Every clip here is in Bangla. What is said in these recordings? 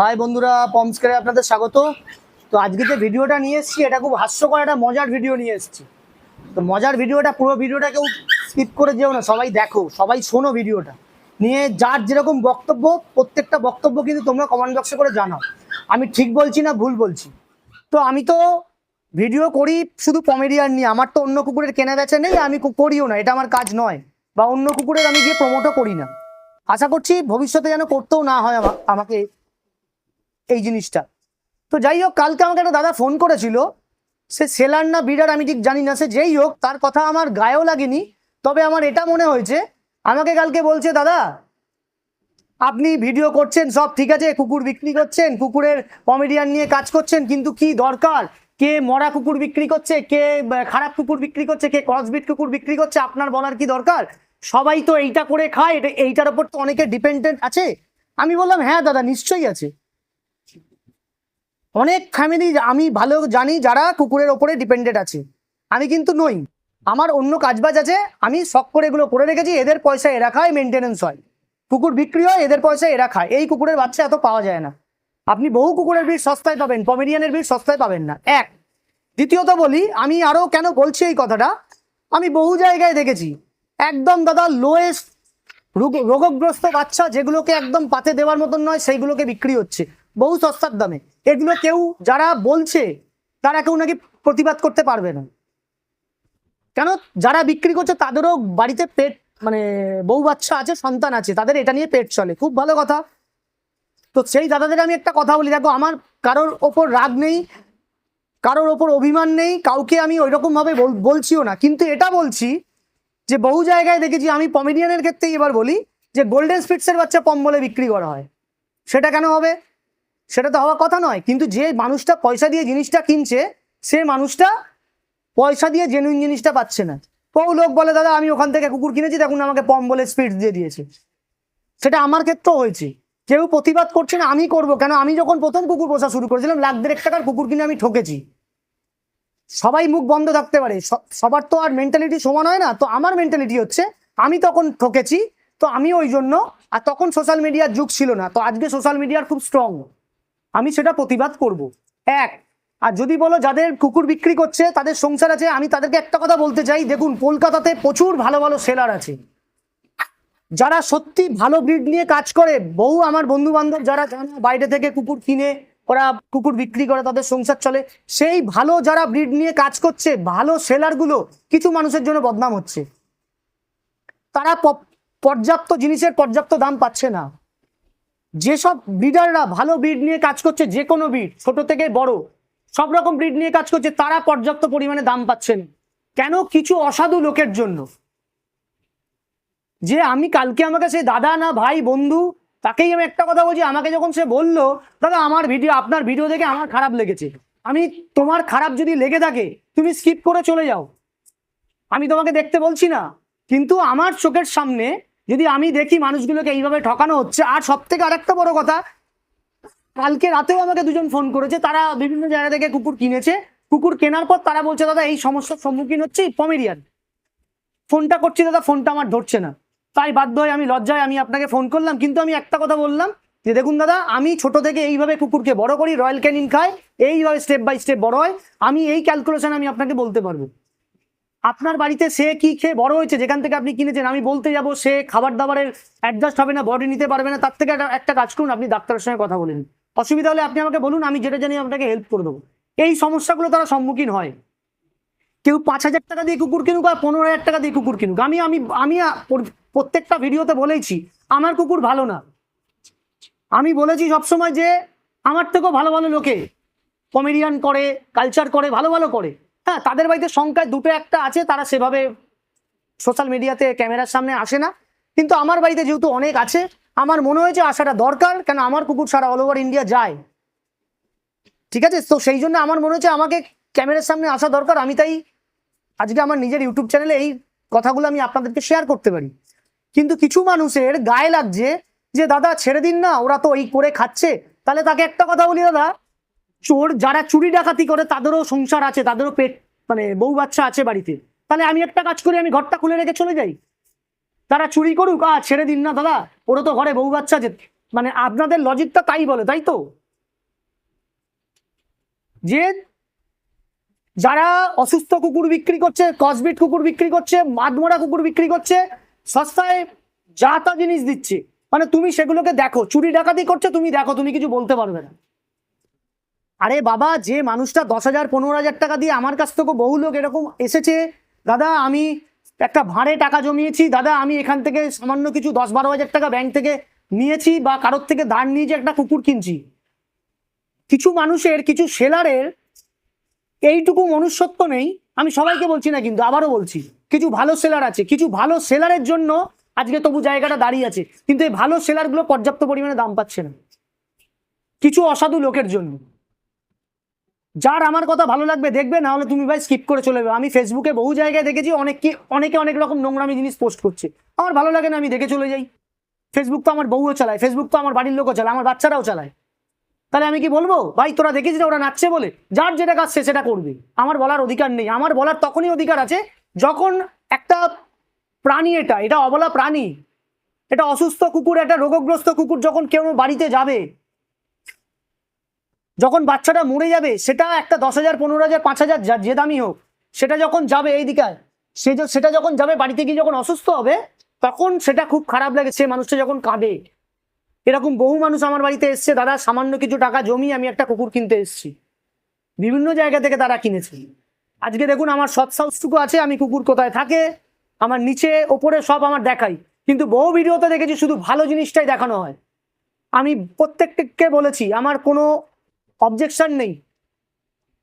হাই বন্ধুরা পমস্কারে আপনাদের স্বাগত। তো আজকে যে ভিডিওটা নিয়ে এসেছি, এটা খুব হাস্যকর একটা মজার ভিডিও নিয়ে এসেছি। তো মজার ভিডিওটা, পুরো ভিডিওটা কেউ স্কিপ করে যেও না, সবাই দেখো, সবাই শোনো ভিডিওটা। নিয়ে যার যেরকম বক্তব্য, প্রত্যেকটা বক্তব্য কিন্তু তোমরা কমেন্ট বক্সে করে জানাও। আমি ঠিক বলছি না ভুল বলছি? তো আমি তো ভিডিও করি শুধু কমেডিয়ান নিয়ে, আমার তো অন্য কুকুরের কেনা বেচা নেই, আমি করিও না, এটা আমার কাজ নয়। বা অন্য কুকুরের আমি গিয়ে প্রমোটও করি না। আশা করছি ভবিষ্যতে যেন করতেও না হয় আমা- আমাকে এই জিনিসটা। তো যাই হোক, কালকে আমাকে একটা দাদা ফোন করেছিল। সে সেলার না বিডার আমি ঠিক জানি না, সে যেই হোক, তার কথা আমার গায়েও লাগেনি। তবে আমার এটা মনে হয়েছে, আমাকে কালকে বলছে, দাদা, আপনি ভিডিও করছেন, সব ঠিক আছে, কুকুর বিক্রি করছেন, কুকুরের কমেডিয়ান নিয়ে কাজ করছেন, কিন্তু কি দরকার? কে মরা কুকুর বিক্রি করছে, কে খারাপ কুকুর বিক্রি করছে, কে ক্রসবিট কুকুর বিক্রি করছে, আপনার বলার কি দরকার? সবাই তো এইটা করে খায়, এটা, এইটার ওপর তো অনেকে ডিপেন্ডেন্ট আছে। আমি বললাম হ্যাঁ দাদা, নিশ্চয়ই আছে। অনেক ফ্যামিলি আমি ভালো জানি যারা কুকুরের ওপরে ডিপেন্ডেন্ট আছে। আমি কিন্তু নই। আমার অন্য কাজবাজ আছে, আমি শখ করে এগুলো করে রেখেছি, এদের পয়সা এরা খায় মেনটেনেন্স হয়। কুকুর বিক্রি হয়, এদের পয়সা এরা খায়। এই কুকুরের বাচ্চা এত পাওয়া যায় না। আপনি বহু কুকুরের ভিড় সস্তায় পাবেন পমেডিয়ানের ভিড় সস্তায় পাবেন না। এক, দ্বিতীয়ত বলি, আমি আরও কেন বলছি এই কথাটা? আমি বহু জায়গায় দেখেছি। একদম দাদা লোয়েস্ট রোগগ্রস্ত বাচ্চা যেগুলোকে একদম পাতে দেওয়ার মতন নয়, সেইগুলোকে বিক্রি হচ্ছে। বহু সস্তার দামে। এগুলো কেউ, যারা বলছে, তারা কেউ নাকি প্রতিবাদ করতে পারবে না। কেন? যারা বিক্রি করছে, তাদেরও বাড়িতে পেট মানে বউ বাচ্চা আছে, সন্তান আছে, তাদের এটা নিয়ে পেট চলে। খুব ভালো কথা। তো সেই দাদাদের আমি একটা কথা বলি, দেখো আমার কারোর ওপর রাগ নেই, কারোর ওপর অভিমান নেই, কাউকে আমি ওই রকম ভাবে বল- বলছিও না। কিন্তু এটা বলছি যে বহু জায়গায় দেখেছি, আমি পমেডিয়ানের ক্ষেত্রেই এবার বলি যে গোল্ডেন স্পিটসের বাচ্চা পম বলে বিক্রি করা হয়। সেটা কেন হবে? সেটা তো হওয়ার কথা নয়। কিন্তু যে মানুষটা পয়সা দিয়ে জিনিসটা কিনছে, সে মানুষটা পয়সা দিয়ে জেনুইন জিনিসটা পাচ্ছে না। বহু লোক বলে, দাদা, আমি ওখান থেকে কুকুর কিনেছি, দেখুন আমাকে পম বলে স্পিড দিয়ে দিয়েছে। সেটা আমার ক্ষেত্রেও হয়েছে। কেউ প্রতিবাদ করছে না, আমি করব কেন? আমি যখন প্রথম কুকুর পোষা শুরু করেছিলাম, লাখ দেড়েক টাকার কুকুর কিনে আমি ঠকেছি। সবাই মুখ বন্ধ থাকতে পারে। সবার তো আর মেন্টালিটি সমান হয় না, তো আমার মেন্টালিটি হচ্ছে, আমি তখন ঠকেছি, তো আমি ওই জন্য, আর তখন সোশ্যাল মিডিয়ার যুগ ছিল না, তো আজকে সোশ্যাল মিডিয়ার খুব স্ট্রং আমি সেটা প্রতিবাদ করব। এক, আর যদি বলো যাদের কুকুর বিক্রি করছে, তাদের সংসার আছে, আমি তাদেরকে একটা কথা বলতে চাই, দেখুন, কলকাতাতে প্রচুর ভালো ভালো সেলার আছে। যারা সত্যি ভালো ব্রিড নিয়ে কাজ করে, বহু আমার বন্ধু বান্ধব যারা বাইরে থেকে কুকুর কিনে, ওরা কুকুর বিক্রি করে, তাদের সংসার চলে। সেই ভালো যারা ব্রিড নিয়ে কাজ করছে, ভালো সেলারগুলো কিছু মানুষের জন্য বদনাম হচ্ছে। তারা পর্যাপ্ত জিনিসের পর্যাপ্ত দাম পাচ্ছে না। যেসব ব্রিডাররা ভালো ব্রিড নিয়ে কাজ করছে, যে কোনো ব্রিড ছোট থেকে বড়, সব রকম ব্রিড নিয়ে কাজ করছে, তারা পর্যাপ্ত পরিমাণে দাম পাচ্ছেন কেন? কিছু অসাধু লোকের জন্য। যে আমি কালকে আমাকে সেই দাদা না ভাই বন্ধু, তাকেই আমি একটা কথা বলছি, আমাকে যখন সে বলল, দাদা আমার ভিডিও, আপনার ভিডিও দেখে আমার খারাপ লেগেছে। আমি তোমার খারাপ যদি লেগে থাকে, তুমি স্কিপ করে চলে যাও। আমি তোমাকে দেখতে বলছি না, কিন্তু আমার চোখের সামনে যদি আমি দেখি মানুষগুলোকে এইভাবে ঠকানো হচ্ছে, আর সব থেকে আরেকটা বড় কথা, কালকে রাতেও আমাকে দুজন ফোন করেছে, তারা বিভিন্ন জায়গা থেকে কুকুর কিনেছে। কুকুর কেনার পর তারা বলছে, দাদা, এই সমস্যার সম্মুখীন হচ্ছে, পমেরিয়ান। ফোনটা করছি, দাদা, ফোনটা আমার ধরছে না। তাই বাধ্য হয়ে আমি লজ্জায় আমি আপনাকে ফোন করলাম, কিন্তু আমি একটা কথা বললাম যে দেখুন দাদা, আমি ছোট থেকে এইভাবে কুকুরকে বড় করি, রয়্যাল ক্যানিন খাই, এইভাবে স্টেপ বাই স্টেপ বড় হয়, আমি এই ক্যালকুলেশন আমি আপনাকে বলতে পারব। আপনার বাড়িতে সে কি খেয়ে বড় হয়েছে, যেখান থেকে আপনি কিনেছেন, আমি বলতে যাব সে খাবার দাবারের অ্যাডজাস্ট হবে না বডি নিতে পারবে না, তার থেকে একটা- কাজ করুন, আপনি ডাক্তারের সঙ্গে কথা বলেন অসুবিধা হলে আপনি আমাকে বলুন, আমি যেটা জানি আপনাকে হেল্প করে দেবো। এই সমস্যাগুলো তারা সম্মুখীন হয়। কেউ পাঁচ হাজার টাকা দিয়ে কুকুর কিনুক আর পনেরো হাজার টাকা দিয়ে কুকুর কিনুক, আমি আমি আমি প্রত্যেকটা ভিডিওতে বলেছি আমার কুকুর ভালো না। আমি বলেছি সবসময় যে, আমার থেকেও ভালো ভালো লোকে কমেডিয়ান করে কালচার করে, ভালো ভালো করে। হ্যাঁ তাদের বাড়িতে সংখ্যায় দুটো একটা আছে, তারা সেভাবে সোশ্যাল মিডিয়াতে ক্যামেরার সামনে আসে না। কিন্তু আমার বাড়িতে যেহেতু অনেক আছে, আমার মনে হয়েছে আসাটা দরকার, কেন আমার কুকুর সারা অল ওভার ইন্ডিয়া যায়। ঠিক আছে? তো সেই জন্য আমার মনে হচ্ছে আমাকে ক্যামেরার সামনে আসা দরকার। আমি তাই আজকে আমার নিজের ইউটিউব চ্যানেলে এই কথাগুলো আমি আপনাদেরকে শেয়ার করতে পারি। কিন্তু কিছু মানুষের গায়ে লাগছে যে, দাদা, ছেড়ে দিন না, ওরা তো এই করে খাচ্ছে। তাহলে তাকে একটা কথা বলি, দাদা, চোর যারা চুরি ডাকাতি করে, তাদেরও সংসার আছে, তাদেরও পেট মানে বউ বাচ্চা আছে বাড়িতে। তাহলে আমি একটা কাজ করি, আমি ঘরটা খুলে রেখে চলে যাই। তারা চুরি করুক আ ছেড়ে দিন না, দাদা, ওরা তো ঘরে বউ বাচ্চা আছে। মানে আপনাদের লজিকটা তাই বলে, তাই তো? যে যারা অসুস্থ কুকুর বিক্রি করছে কসবিট কুকুর বিক্রি করছে মাদমোড়া কুকুর বিক্রি করছে সস্তায় যা তা জিনিস দিচ্ছে। মানে তুমি সেগুলোকে দেখো, চুরি ডাকাতি করছে, তুমি দেখো, তুমি কিছু বলতে পারবে না। আরে বাবা, যে মানুষটা দশ হাজার, পনেরো হাজার টাকা দিয়ে আমার কাছ থেকে বহু লোক এরকম এসেছে, দাদা, আমি একটা ভাড়ে টাকা জমিয়েছি, দাদা, আমি এখান থেকে সামান্য কিছু দশ বারো হাজার টাকা ব্যাংক থেকে নিয়েছি বা কারোর থেকে ধার নিয়েছি একটা কুকুর কিনছি। কিছু মানুষের, কিছু সেলারের এইটুকু মনুষ্যত্ব নেই আমি সবাইকে বলছি না কিন্তু, আবারও বলছি, কিছু ভালো সেলার আছে, কিছু ভালো সেলারের জন্য আজকে তবু জায়গাটা দাঁড়িয়ে আছে, কিন্তু এই ভালো সেলারগুলো পর্যাপ্ত পরিমাণে দাম পাচ্ছে না। কিছু অসাধু লোকের জন্য। যার আমার কথা ভালো লাগবে দেখবে না হলে তুমি ভাই স্কিপ করে চলে যাবে। আমি ফেসবুকে বহু জায়গায় দেখেছি অনেকে অনেকে অনেক রকম নোংরামি জিনিস পোস্ট করছে। আমার ভালো লাগে না, আমি দেখে চলে যাই। ফেসবুক তো আমার বউও চালায় ফেসবুক তো আমার বাড়ির লোকও চালায়, আমার বাচ্চারাও চালায়। তাহলে আমি কি বলব? ভাই, তোরা দেখেছিস ওরা নাচছে বলে? যার যেটা কাজ সে সেটা করবে। আমার বলার অধিকার নেই। আমার বলার তখনই অধিকার আছে যখন একটা প্রাণী এটা এটা অবলা প্রাণী, এটা অসুস্থ কুকুর, একটা রোগগ্রস্ত কুকুর যখন কেউ বাড়িতে যাবে, যখন বাচ্চাটা মরে যাবে, সেটা একটা দশ হাজার, পনেরো হাজার, পাঁচ হাজার, যা- দামি হোক, সেটা যখন যাবে এই দিকে সে সেটা যখন যাবে বাড়িতে গিয়ে যখন অসুস্থ হবে, তখন সেটা খুব খারাপ লাগে। সে মানুষটা যখন কাঁদে এরকম বহু মানুষ আমার বাড়িতে এসছে, দাদা, সামান্য কিছু টাকা জমি আমি একটা কুকুর কিনতে এসেছি। বিভিন্ন জায়গা থেকে তারা কিনেছে। আজকে দেখুন আমার সৎ সাহসটুকু আছে, আমি কুকুর কোথায় থাকে, আমার নিচে, ওপরে সব আমার দেখাই। কিন্তু বহু ভিডিওতে দেখেছি শুধু ভালো জিনিসটাই দেখানো হয়। আমি প্রত্যেককে বলেছি, আমার কোনো অবজেকশন নেই।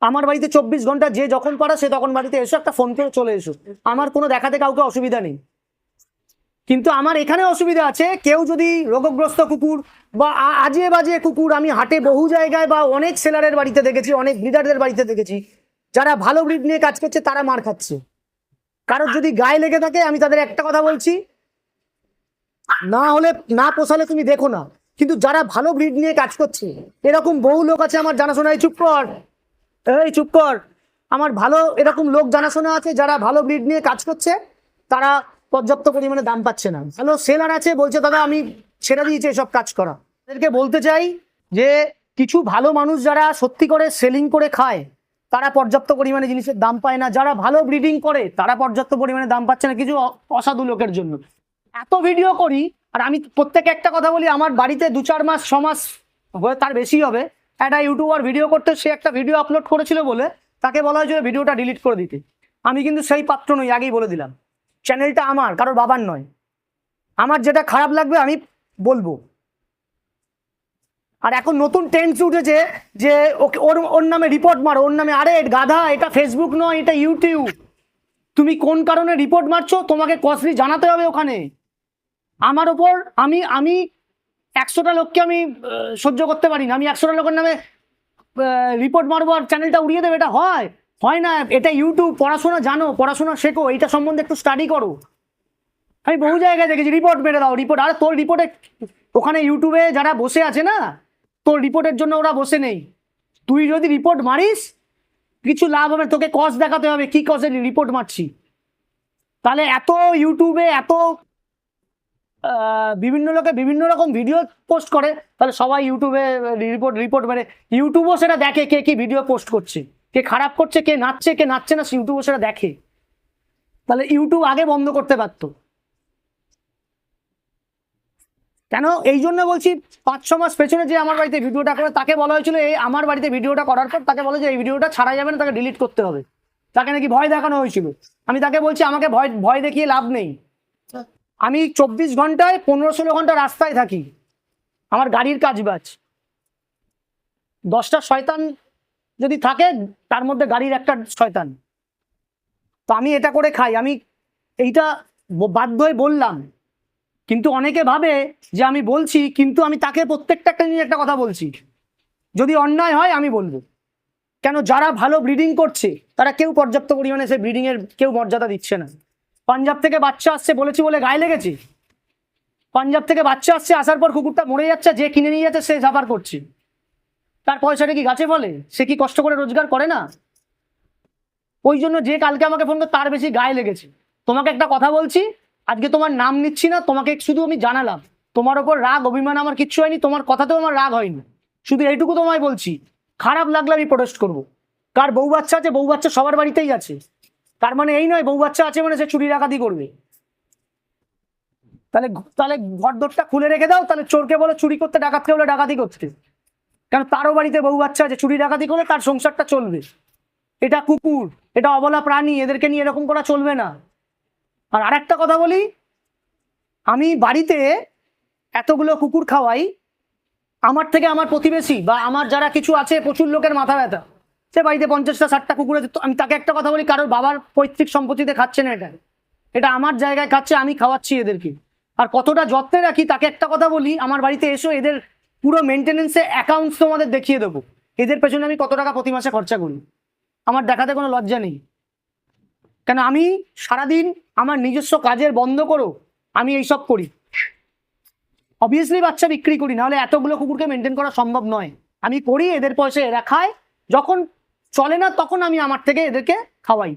আমার বাড়িতে চব্বিশ ঘণ্টা যে যখন পারা সে তখন বাড়িতে এসো, একটা ফোন করে চলে এসো। আমার কোনো দেখাতে কাউকে অসুবিধা নেই। কিন্তু আমার এখানে অসুবিধা আছে। কেউ যদি রোগগ্রস্ত কুকুর বা আজে বাজে কুকুর, আমি হাটে বহু জায়গায় বা অনেক সেলারের বাড়িতে দেখেছি, অনেক ব্রিডারদের বাড়িতে দেখেছি, যারা ভালো ব্রিড নিয়ে কাজ করছে, তারা মার খাচ্ছে। কারোর যদি গায়ে লেগে থাকে, আমি তাদের একটা কথা বলছি, না হলে না পোষালে তুমি দেখো না। কিন্তু যারা ভালো ব্রিড নিয়ে কাজ করছে, এরকম বহু লোক আছে আমার জানাশোনা। এই চুপ কর, এই চুপ কর। আমার ভালো এরকম লোক জানাশোনা আছে, যারা ভালো ব্রিড নিয়ে কাজ করছে, তারা পর্যাপ্ত পরিমাণে দাম পাচ্ছে না। ভালো সেলার আছে, বলছে, দাদা, আমি ছেড়ে দিয়েছি এসব কাজ করা। তাদেরকে বলতে চাই যে, কিছু ভালো মানুষ যারা সত্যি করে সেলিং করে খায়, তারা পর্যাপ্ত পরিমাণে জিনিসের দাম পায় না। যারা ভালো ব্রিডিং করে, তারা পর্যাপ্ত পরিমাণে দাম পাচ্ছে না কিছু অসাধু লোকের জন্য। এত ভিডিও করি, আর আমি প্রত্যেকে একটা কথা বলি, আমার বাড়িতে দু চার মাস, ছ মাস হয়ে তার বেশি হবে। একটা ইউটিউবার ভিডিও করতে, সে একটা ভিডিও আপলোড করেছিল বলে তাকে বলা হয়েছিল ভিডিওটা ডিলিট করে দিতে। আমি কিন্তু সেই পাত্র নই, আগেই বলে দিলাম। চ্যানেলটা আমার, কারোর বাবার নয়। আমার যেটা খারাপ লাগবে আমি বলব। আর এখন নতুন টেন্স উঠেছে যে ওকে ওর ওর নামে রিপোর্ট মারো, ওর নামে, আরে গাধা, এটা ফেসবুক নয়, এটা ইউটিউব তুমি কোন কারণে রিপোর্ট মারছো? তোমাকে কস্টলি জানাতে হবে ওখানে। আমার ওপর আমি আমি একশোটা লোককে আমি সহ্য করতে পারি না। আমি একশোটা লোকের নামে রিপোর্ট মারবো আর চ্যানেলটা উড়িয়ে দেবে, এটা হয়। হয় না, এটা ইউটিউব পড়াশোনা জানো, পড়াশোনা শেখো, এইটা সম্বন্ধে একটু স্টাডি করো। আমি বহু জায়গায় দেখেছি রিপোর্ট মেরে দাও রিপোর্ট আর তোর রিপোর্টে ওখানে ইউটিউবে যারা বসে আছে না, তোর রিপোর্টের জন্য ওরা বসে নেই। তুই যদি রিপোর্ট মারিস, কিছু লাভ হবে, তোকে কজ দেখাতে হবে, কি কজের রিপোর্ট মারছি? তাহলে এত ইউটিউবে এত বিভিন্ন লোকে বিভিন্ন রকম ভিডিও পোস্ট করে, তাহলে সবাই ইউটিউবে রিপোর্ট রিপোর্ট মেরে ইউটিউবও সেটা দেখে কে কি ভিডিও পোস্ট করছে। কে খারাপ করছে, কে নাচছে কে নাচছে না ইউটিউবও সেটা দেখে। তাহলে ইউটিউব আগে বন্ধ করতে পারতো। কেন? এই জন্য বলছি, পাঁচ, ছ মাস পেছনে যে আমার বাড়িতে ভিডিওটা করে, তাকে বলা হয়েছিল, এই আমার বাড়িতে ভিডিওটা করার পর তাকে বলে যে, এই ভিডিওটা ছাড়া যাবে না, তাকে ডিলিট করতে হবে। তাকে নাকি ভয় দেখানো হয়েছিল। আমি তাকে বলছি, আমাকে ভয় ভয় দেখিয়ে লাভ নেই। আমি চব্বিশ ঘন্টায় পনেরো, ষোলো ঘণ্টা রাস্তায় থাকি। আমার গাড়ির কাজ বাজ। দশটা শয়তান যদি থাকে, তার মধ্যে গাড়ির একটা শয়তান। তো আমি এটা করে খাই। আমি এইটা বাধ্য হয়ে বললাম। কিন্তু অনেকে ভাবে যে আমি বলছি, কিন্তু আমি তাকে প্রত্যেকটা একটা নিয়ে একটা কথা বলছি। যদি অন্যায় হয়, আমি বলব। কেন? যারা ভালো ব্রিডিং করছে, তারা কেউ পর্যাপ্ত পরিমাণে সে ব্রিডিংয়ের কেউ মর্যাদা দিচ্ছে না। পাঞ্জাব থেকে বাচ্চা আসছে বলেছি বলে গায়ে লেগেছে। পাঞ্জাব থেকে বাচ্চা আসছে, আসার পর কুকুরটা মরে যাচ্ছে, যে কিনে নিয়ে যাচ্ছে, সে ঝাপার করছে। তার পয়সাটা কি গাছে ফলে? সে কি কষ্ট করে রোজগার করে না? ওই জন্য যে কালকে আমাকে ফোন করে, তার বেশি গায়ে লেগেছে। তোমাকে একটা কথা বলছি, আজকে তোমার নাম নিচ্ছি না, তোমাকে শুধু আমি জানালাম। তোমার ওপর রাগ, অভিমান আমার কিচ্ছু হয়নি, তোমার কথাতেও আমার রাগ হয়নি। শুধু এইটুকু তোমায় বলছি, খারাপ লাগলে আমি প্রোটেস্ট করব। কার বউ বাচ্চা আছে, বউ বাচ্চা সবার বাড়িতেই আছে। তার মানে এই নয়, বউ বাচ্চা আছে মানে সে চুরি ডাকাতি করবে। তাহলে তাহলে ঘর দরটা খুলে রেখে দাও, তাহলে চোরকে বলে চুরি করতে, ডাকাতকে বলে ডাকাতি করতে। কারণ তারও বাড়িতে বউ বাচ্চা আছে, চুরি ডাকাতি করে তার সংসারটা চলবে। এটা কুকুর, এটা অবলা প্রাণী, এদেরকে নিয়ে এরকম করা চলবে না। আর আরেকটা কথা বলি, আমি বাড়িতে এতগুলো কুকুর খাওয়াই, আমার থেকে আমার প্রতিবেশী বা আমার যারা কিছু আছে, প্রচুর লোকের মাথা ব্যথা। সে বাড়িতে পঞ্চাশটা, ষাটটা কুকুর আছে আমি তাকে একটা কথা বলি, কারোর বাবার পৈতৃক সম্পত্তিতে খাচ্ছে না এটা। এটা আমার জায়গায় খাচ্ছে, আমি খাওয়াচ্ছি এদেরকে। আর কতটা যত্নে রাখি, তাকে একটা কথা বলি, আমার বাড়িতে এসো, এদের পুরো মেনটেনেন্সে অ্যাকাউন্টস তোমাদের দেখিয়ে দেবো। এদের পেছনে আমি কত টাকা প্রতি মাসে খরচা করি? আমার দেখাতে কোনো লজ্জা নেই। কেন আমি সারাদিন আমার নিজস্ব কাজের বন্ধ করো, আমি এইসব করি। অবভিয়াসলি বাচ্চা বিক্রি করি, নাহলে এতগুলো কুকুরকে মেনটেন করা সম্ভব নয়। আমি করি, এদের পয়সা এরা খায়। যখন চলে না, তখন আমি আমার থেকে এদেরকে খাওয়াই।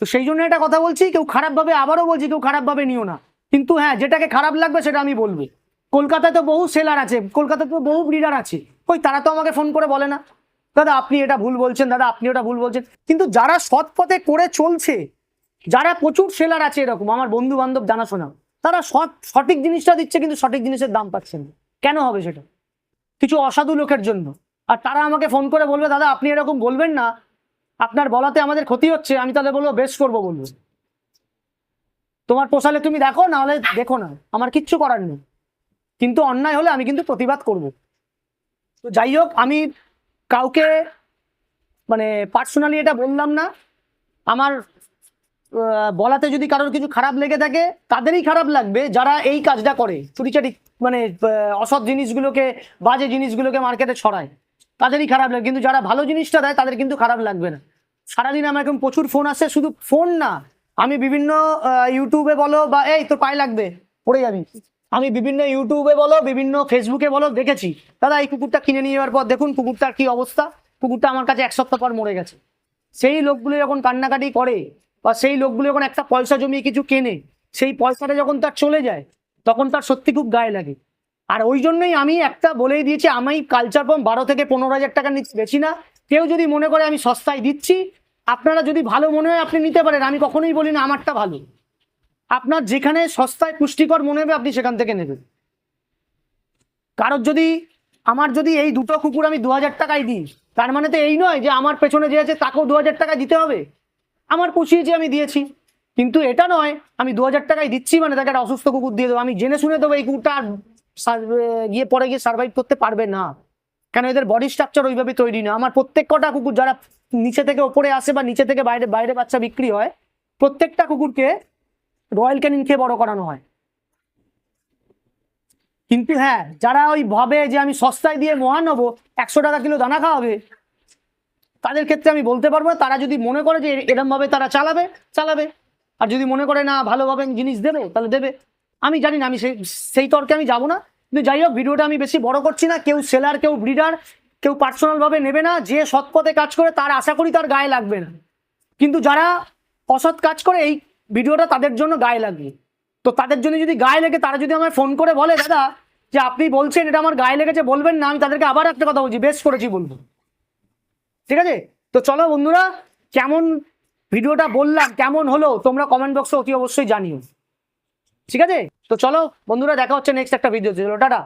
তো সেই জন্য একটা কথা বলছি, কেউ খারাপভাবে, আবারও বলছি, কেউ খারাপভাবে নিও না। কিন্তু হ্যাঁ যেটাকে খারাপ লাগবে, সেটা আমি বলব। কলকাতায় তো বহু সেলার আছে, কলকাতায় তো বহু ব্রিডার আছে। ওই তারা তো আমাকে ফোন করে বলে না। দাদা, আপনি এটা ভুল বলছেন, দাদা, আপনি ওটা ভুল বলছেন। কিন্তু যারা সৎ পথে করে চলছে, যারা প্রচুর সেলার আছে এরকম, আমার বন্ধু বান্ধব জানাশোনা, তারা সৎ, সঠিক জিনিসটা দিচ্ছে, কিন্তু সঠিক জিনিসের দাম পাচ্ছে না। কেন হবে সেটা? কিছু অসাধু লোকের জন্য। আর তারা আমাকে ফোন করে বলবে, দাদা, আপনি এরকম বলবেন না। আপনার বলাতে আমাদের ক্ষতি হচ্ছে, আমি তাহলে বলব, বেশ করব বলব। তোমার পোষালে তুমি দেখো, নাহলে দেখো না। আমার কিচ্ছু করার নেই। কিন্তু অন্যায় হলে আমি কিন্তু প্রতিবাদ করব। তো যাই হোক, আমি কাউকে মানে পার্সোনালি এটা বললাম না। আমার বলাতে যদি কারোর কিছু খারাপ লেগে থাকে, তাদেরই খারাপ লাগবে যারা এই কাজটা করে। চুরিচারি মানে অসৎ জিনিসগুলোকে, বাজে জিনিসগুলোকে মার্কেটে ছড়ায়। তাদেরই খারাপ লাগে, কিন্তু যারা ভালো জিনিসটা দেয়, তাদের কিন্তু খারাপ লাগবে না। সারাদিন আমার এখন প্রচুর ফোন আসে, শুধু ফোন না, আমি বিভিন্ন ইউটিউবে বলো বা, এই তোর পায়ে লাগবে, পড়ে যাবি। আমি বিভিন্ন ইউটিউবে বলো, বিভিন্ন ফেসবুকে বলো, দেখেছি। দাদা, এই কুকুরটা কিনে নিয়ে যাওয়ার পর দেখুন কুকুরটার কি অবস্থা। কুকুরটা আমার কাছে এক সপ্তাহ পর মরে গেছে। সেই লোকগুলো যখন কান্নাকাটি করে বা সেই লোকগুলো যখন একটা পয়সা জমিয়ে কিছু কেনে, সেই পয়সাটা যখন তার চলে যায়, তখন তার সত্যি খুব গায়ে লাগে। আর ওই জন্যই আমি একটা বলেই দিয়েছি, আমি কালচার পাম্প বারো থেকে পনেরো হাজার টাকা নিচ্ছি বেশি না। কেউ যদি মনে করে আমি সস্তায় দিচ্ছি, আপনারা যদি ভালো মনে হয় আপনি নিতে পারেন। আমি কখনোই বলি না, আমারটা ভালো। আপনার যেখানে সস্তায় পুষ্টিকর মনে হবে, আপনি সেখান থেকে নেবেন। কারোর যদি, আমার যদি এই দুটো কুকুর আমি দু হাজার টাকায় দিই, তার মানে তো এই নয় যে আমার পেছনে যে আছে, তাকেও দু হাজার টাকা দিতে হবে। আমার পুষিয়েছি আমি দিয়েছি। কিন্তু এটা নয়, আমি দু হাজার টাকায় দিচ্ছি মানে তাকে একটা অসুস্থ কুকুর দিয়ে দেবো। আমি জেনে শুনে দেবো এই কুকুরটা আর গিয়ে পরে গিয়ে সার্ভাইভ করতে পারবে না। কেন এদের বডি স্ট্রাকচার ওইভাবে তৈরি না। আমার প্রত্যেক কটা কুকুর যারা নিচে থেকে ওপরে আসে বা নিচে থেকে বাইরে বাইরে বাচ্চা বিক্রি হয়, প্রত্যেকটা কুকুরকে রয়্যাল ক্যানিন খেয়ে বড় করানো হয়। কিন্তু হ্যাঁ যারা ওই ভাবে যে আমি সস্তায় দিয়ে মহা নেব, একশো টাকা কিলো দানা খাওয়াবে, তাদের ক্ষেত্রে আমি বলতে পারব। তারা যদি মনে করে যে এরম ভাবে তারা চালাবে চালাবে। আর যদি মনে করে না ভালোভাবে জিনিস দেবে, তাহলে দেবে। আমি জানি না, আমি সেই সেই তর্কে আমি যাব না। কিন্তু যাই হোক, ভিডিওটা আমি বেশি বড় করছি না। কেউ সেলার কেউ ব্রিডার কেউ পার্সোনালভাবে নেবে না। যে সৎ পথে কাজ করে, তার আশা করি তার গায়ে লাগবে না। কিন্তু যারা অসৎ কাজ করে, এই ভিডিওটা তাদের জন্য গায়ে লাগবে তো তাদের জন্য যদি গায়ে লেগে, তারা যদি আমায় ফোন করে বলে, দাদা, যে আপনি বলছেন এটা আমার গায়ে লেগেছে, বলবেন না, আমি তাদেরকে আবার একটা কথা বলছি বেশ করেছি বলব। ঠিক আছে? তো চলো বন্ধুরা, কেমন ভিডিওটা বললাম, কেমন হলো, তোমরা কমেন্ট বক্সে অতি অবশ্যই জানিও। ঠিক আছে? তো চলো বন্ধুরা, দেখা হচ্ছে নেক্সট একটা ভিডিও চলো, টাটা।